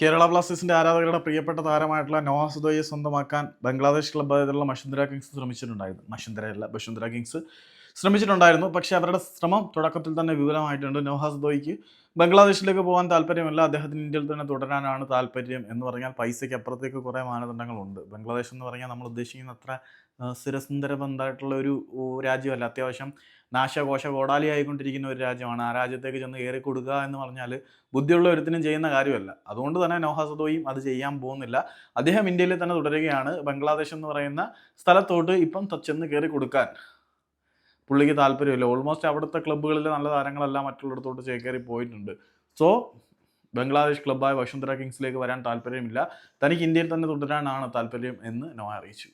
കേരള ബ്ലാസ്റ്റേഴ്സിന്റെ ആരാധകരുടെ പ്രിയപ്പെട്ട താരമായിട്ടുള്ള നോഹ സുദോയെ സ്വന്തമാക്കാൻ ബംഗ്ലാദേശ് ക്ലബ്ബായിട്ടുള്ള മഷുന്ദ്ര കിങ്സ് ശ്രമിച്ചിട്ടുണ്ടായിരുന്നു. മഷുന്ദരയല്ല ബഷുന്ദര കിങ്സ്. ശ്രമിച്ചിട്ടുണ്ടായിരുന്നു. പക്ഷേ അവരുടെ ശ്രമം തുടക്കത്തിൽ തന്നെ വിപുലമായിട്ടുണ്ട്. നോഹാസ് ദോയ്ക്ക് ബംഗ്ലാദേശിലേക്ക് പോകാൻ താല്പര്യമില്ല. അദ്ദേഹത്തിന് ഇന്ത്യയിൽ തന്നെ തുടരാനാണ് താല്പര്യം എന്ന് പറഞ്ഞാൽ പൈസയ്ക്ക് അപ്പുറത്തേക്ക് കുറേ മാനദണ്ഡങ്ങളുണ്ട്. ബംഗ്ലാദേശ് എന്ന് പറഞ്ഞാൽ നമ്മൾ ഉദ്ദേശിക്കുന്ന അത്ര സ്ഥിരസുന്ദര സ്ഥിരസുന്ദരബന്ധമായിട്ടുള്ള ഒരു രാജ്യമല്ല. അത്യാവശ്യം നാശകോശ കോടാലി ആയിക്കൊണ്ടിരിക്കുന്ന ഒരു രാജ്യമാണ്. ആ രാജ്യത്തേക്ക് ചെന്ന് കയറി കൊടുക്കുക എന്ന് പറഞ്ഞാൽ ബുദ്ധിയുള്ള ഒരുത്തിനും ചെയ്യുന്ന കാര്യമല്ല. അതുകൊണ്ട് തന്നെ നോഹ സദോയും അത് ചെയ്യാൻ പോകുന്നില്ല. അദ്ദേഹം ഇന്ത്യയിൽ തന്നെ തുടരുകയാണ്. ബംഗ്ലാദേശ് എന്ന് പറയുന്ന സ്ഥലത്തോട്ട് ഇപ്പം ചെന്ന് കയറി കൊടുക്കാൻ. പുള്ളിക്ക് താല്പര്യമില്ല. ഓൾമോസ്റ്റ് അവിടുത്തെ ക്ലബ്ബുകളിലെ നല്ല താരങ്ങളെല്ലാം മറ്റുള്ളിടത്തോട്ട് ചേക്കേറി പോയിട്ടുണ്ട്. സോ ബംഗ്ലാദേശ് ക്ലബ്ബായ വസുന്ധര കിങ്സിലേക്ക് വരാൻ താല്പര്യമില്ല. തനിക്ക് ഇന്ത്യയിൽ തന്നെ തുടരാനാണ് താല്പര്യം എന്ന് നോ അറിയിച്ചു.